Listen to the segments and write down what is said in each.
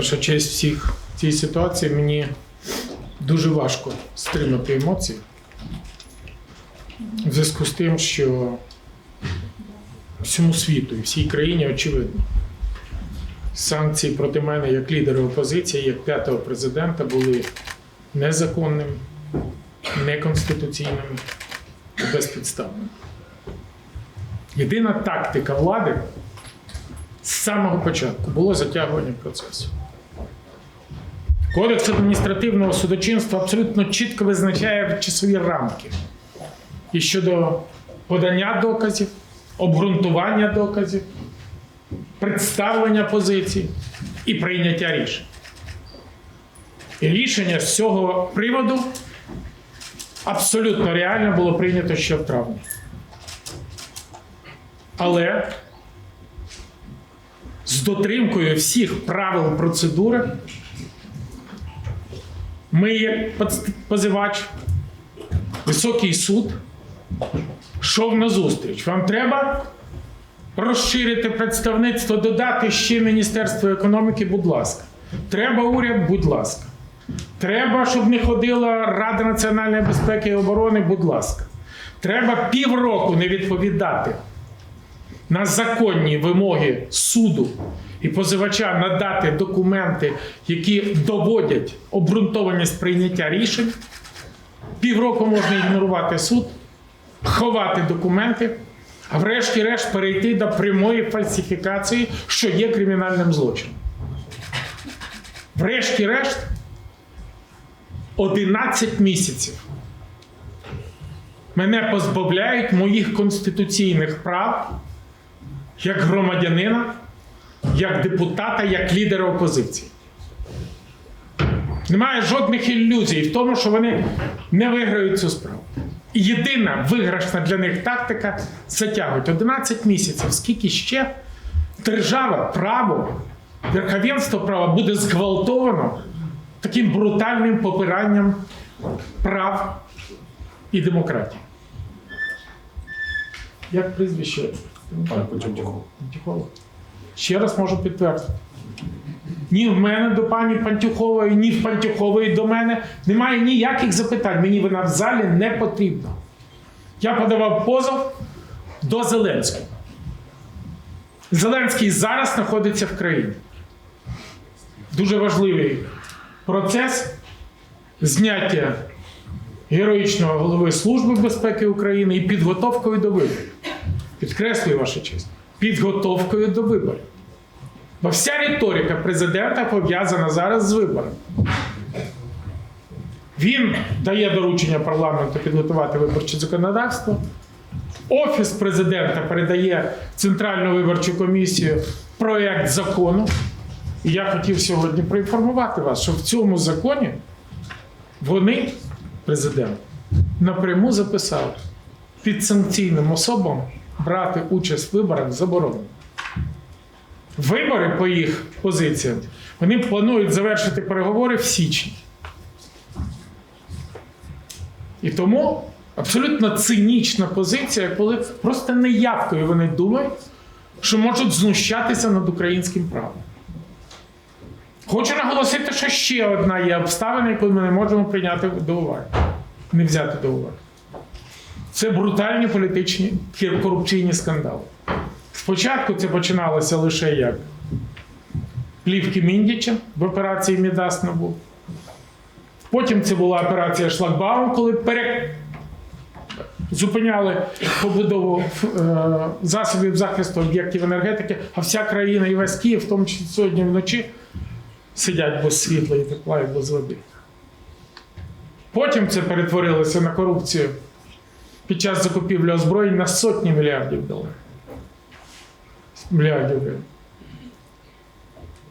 Ваша честь всіх в цій ситуації мені дуже важко стримати емоції. В зв'язку з тим, що всьому світу і всій країні очевидно. Санкції проти мене як лідера опозиції, як п'ятого президента були незаконними, неконституційними і безпідставними. Єдина тактика влади з самого початку було затягування процесу. Кодекс адміністративного судочинства абсолютно чітко визначає часові рамки і щодо подання доказів, обґрунтування доказів, представлення позицій і прийняття рішень. І рішення з цього приводу абсолютно реально було прийнято ще в травні. Але з дотримкою всіх правил процедури ми, поц- позивач, високий суд, йшов на зустріч. Вам треба розширити представництво, додати ще Міністерство економіки, будь ласка. Треба уряд, будь ласка. Треба, щоб не ходила Рада національної безпеки і оборони, будь ласка. Треба півроку не відповідати на законні вимоги суду і позивача надати документи, які доводять обґрунтованість прийняття рішень. Півроку можна ігнорувати суд, ховати документи, а врешті-решт перейти до прямої фальсифікації, що є кримінальним злочином. Врешті-решт, 11 місяців мене позбавляють моїх конституційних прав як громадянина, як депутата, як лідера опозиції. Немає жодних ілюзій в тому, що вони не виграють цю справу. І єдина виграшна для них тактика затягують 11 місяців, скільки ще держава, право, верховенство права буде зґвалтовано таким брутальним попиранням прав і демократії. Як прізвище? Пантюхова. Ще раз можу підтвердити. Ні в мене до пані Пантюхової, ні в Пантюхової до мене немає ніяких запитань. Мені вона в залі не потрібна. Я подавав позов до Зеленського. Зеленський зараз знаходиться в країні. Дуже важливий процес зняття героїчного голови Служби безпеки України і підготовкою до виборів. Підкреслюю ваша честь. Підготовкою до виборів. Бо вся риторика президента пов'язана зараз з виборами. Він дає доручення парламенту підготувати виборче законодавство. Офіс президента передає Центральну виборчу комісію проєкт закону. І я хотів сьогодні проінформувати вас, що в цьому законі вони, президент, напряму записали під санкційним особам брати участь в виборах заборонено. Вибори по їх позиціям вони планують завершити переговори в січні. І тому абсолютно цинічна позиція, коли просто неявкою вони думають, що можуть знущатися над українським правом. Хочу наголосити, що ще одна є обставина, яку ми не можемо прийняти до уваги, не взяти до уваги. Це брутальні політичні корупційні скандали. Спочатку це починалося лише як плівки Міндіча в операції Мідас був. Потім це була операція Шлагбаум, коли пере... зупиняли побудову е, засобів захисту об'єктів енергетики, а вся країна і весь Київ, в тому числі сьогодні вночі, сидять без світла і тепла і без води. Потім це перетворилося на корупцію під час закупівлі озброєнь на сотні мільярдів доларів. Мільярдів.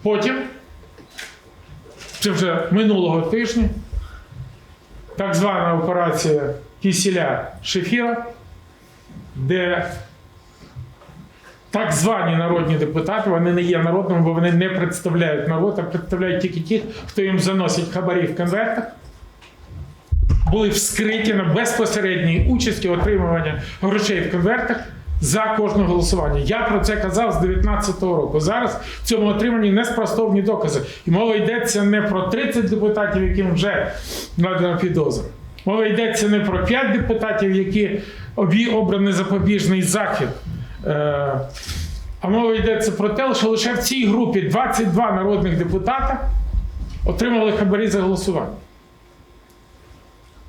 Потім, це вже минулого тижня, так звана операція Кісіля Шефіра, де так звані народні депутати, вони не є народними, бо вони не представляють народ, а представляють тільки ті, хто їм заносить хабарі в конвертах, були вскриті на безпосередній участі отримування грошей в конвертах за кожне голосування. Я про це казав з 2019 року. Зараз в цьому отримані неспростовні докази. І мова йдеться не про 30 депутатів, яким вже надана підозра. Мова йдеться не про 5 депутатів, які обраний запобіжний захід. Е, а мова йдеться про те, що лише в цій групі 22 народних депутата отримали хабарі за голосування.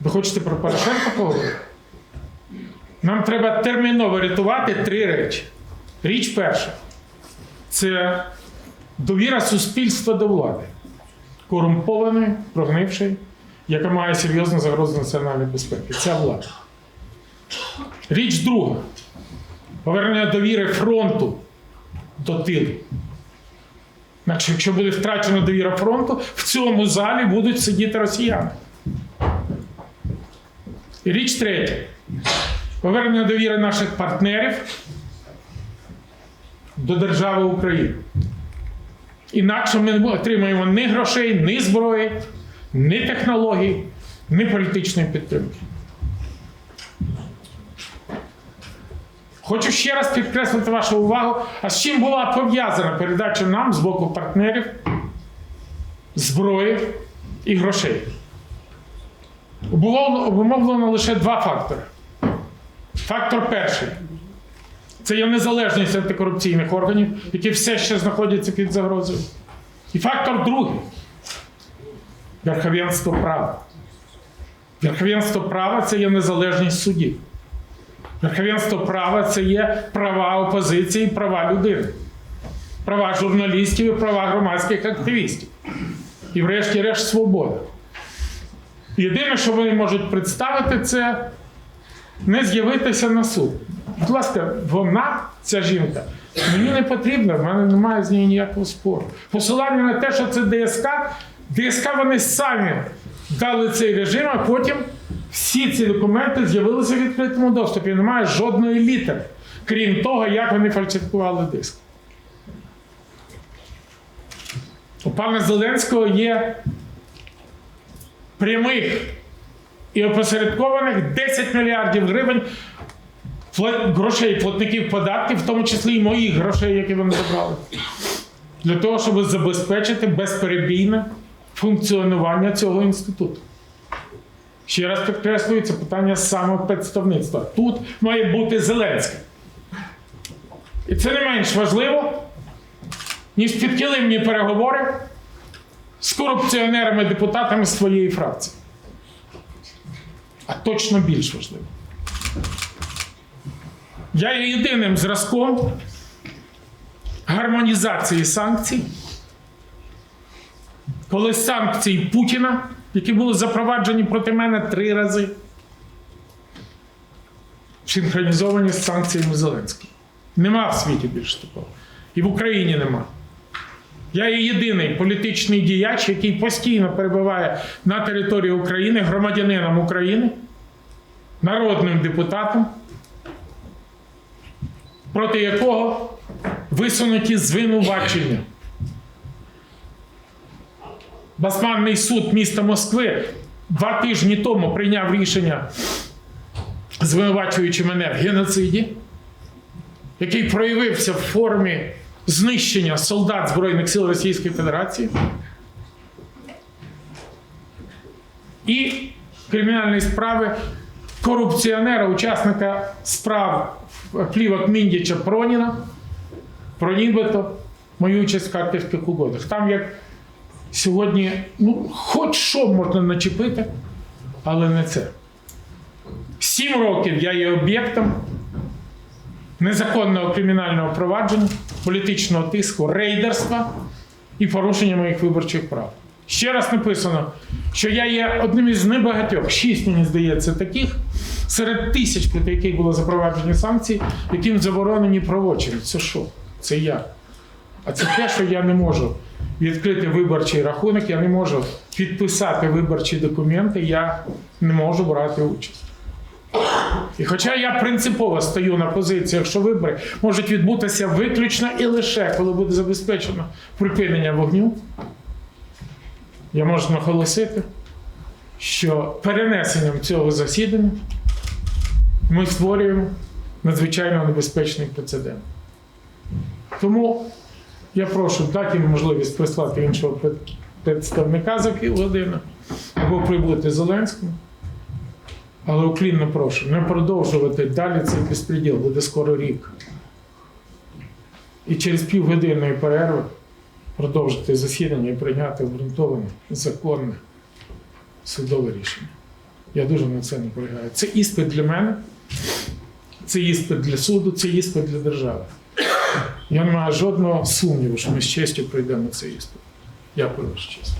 Ви хочете про Порошенка поговорити? Нам треба терміново рятувати три речі. Річ перша це довіра суспільства до влади, корумпованої, прогнившої, яка має серйозну загрозу національної безпеки. Ця влада. Річ друга повернення довіри фронту до тилу. Інакше, якщо буде втрачена довіра фронту, в цьому залі будуть сидіти росіяни. Річ третя. Повернення довіри наших партнерів до держави України. Інакше ми не отримаємо ні грошей, ні зброї, ні технологій, ні політичної підтримки. Хочу ще раз підкреслити вашу увагу, а з чим була пов'язана передача нам з боку партнерів зброї і грошей. Було обумовлено лише два фактори. Фактор перший це є незалежність антикорупційних органів, які все ще знаходяться під загрозою. І фактор другий верховенство права. Верховенство права це є незалежність судів. Верховенство права це є права опозиції, права людини, права журналістів і права громадських активістів. І, врешті-решт, свобода. Єдине, що вони можуть представити, це не з'явитися на суд. Будь ласка, вона, ця жінка, мені не потрібна, в мене немає з нею ніякого спору. Посилання на те, що це ДСК, ДСК вони самі дали цей режим, а потім всі ці документи з'явилися в відкритому доступі. Немає жодної літери, крім того, як вони фальсифікували диск. У пана Зеленського є прямих і опосередкованих 10 мільярдів гривень грошей платників податків, в тому числі і моїх грошей, які вони забрали, для того, щоб забезпечити безперебійне функціонування цього інституту. Ще раз підкреслюю, це питання самопредставництва. Тут має бути Зеленський. І це не менш важливо, ніж підкилимні переговори з корупціонерами-депутатами своєї фракції. А точно більш важливо. Я є єдиним зразком гармонізації санкцій, коли санкції Путіна, які були запроваджені проти мене три рази, синхронізовані з санкціями Зеленського. Нема в світі більше такого. І в Україні нема. Я є єдиний політичний діяч, який постійно перебуває на території України, громадянином України, народним депутатом, проти якого висунуті звинувачення. Басманний суд міста Москви два тижні тому прийняв рішення, звинувачуючи мене в геноциді, який проявився в формі знищення солдат Збройних сил Російської Федерації і кримінальної справи корупціонера, учасника справ плівок Міндіча Проніна про нібито мою участь в харківських угодах. Там як сьогодні, ну, хоч що можна начепити, але не це. Сім років я є об'єктом незаконного кримінального провадження, політичного тиску, рейдерства і порушення моїх виборчих прав. Ще раз написано, що я є одним із небагатьох, шість, мені здається, таких, серед тисяч, проти яких було запроваджені санкції, яким заборонені правочини. Це що? Це я. А це те, що я не можу відкрити виборчий рахунок, я не можу підписати виборчі документи, я не можу брати участь. І хоча я принципово стою на позиціях, що вибори можуть відбутися виключно і лише коли буде забезпечено припинення вогню, я можу наголосити, що перенесенням цього засідання ми створюємо надзвичайно небезпечний прецедент. Тому я прошу дати їм можливість прислати іншого представника за півгодини або прибути Зеленському. Але уклінно прошу не продовжувати далі цей безпреділ, буде скоро рік. І через півгодинної перерви продовжити засідання і прийняти обґрунтоване, законне судове рішення. Я дуже на це наполягаю. Це іспит для мене, це іспит для суду, це іспит для держави. Я не маю жодного сумніву, що ми з честю пройдемо цей іспит. Дякую, ваша честь.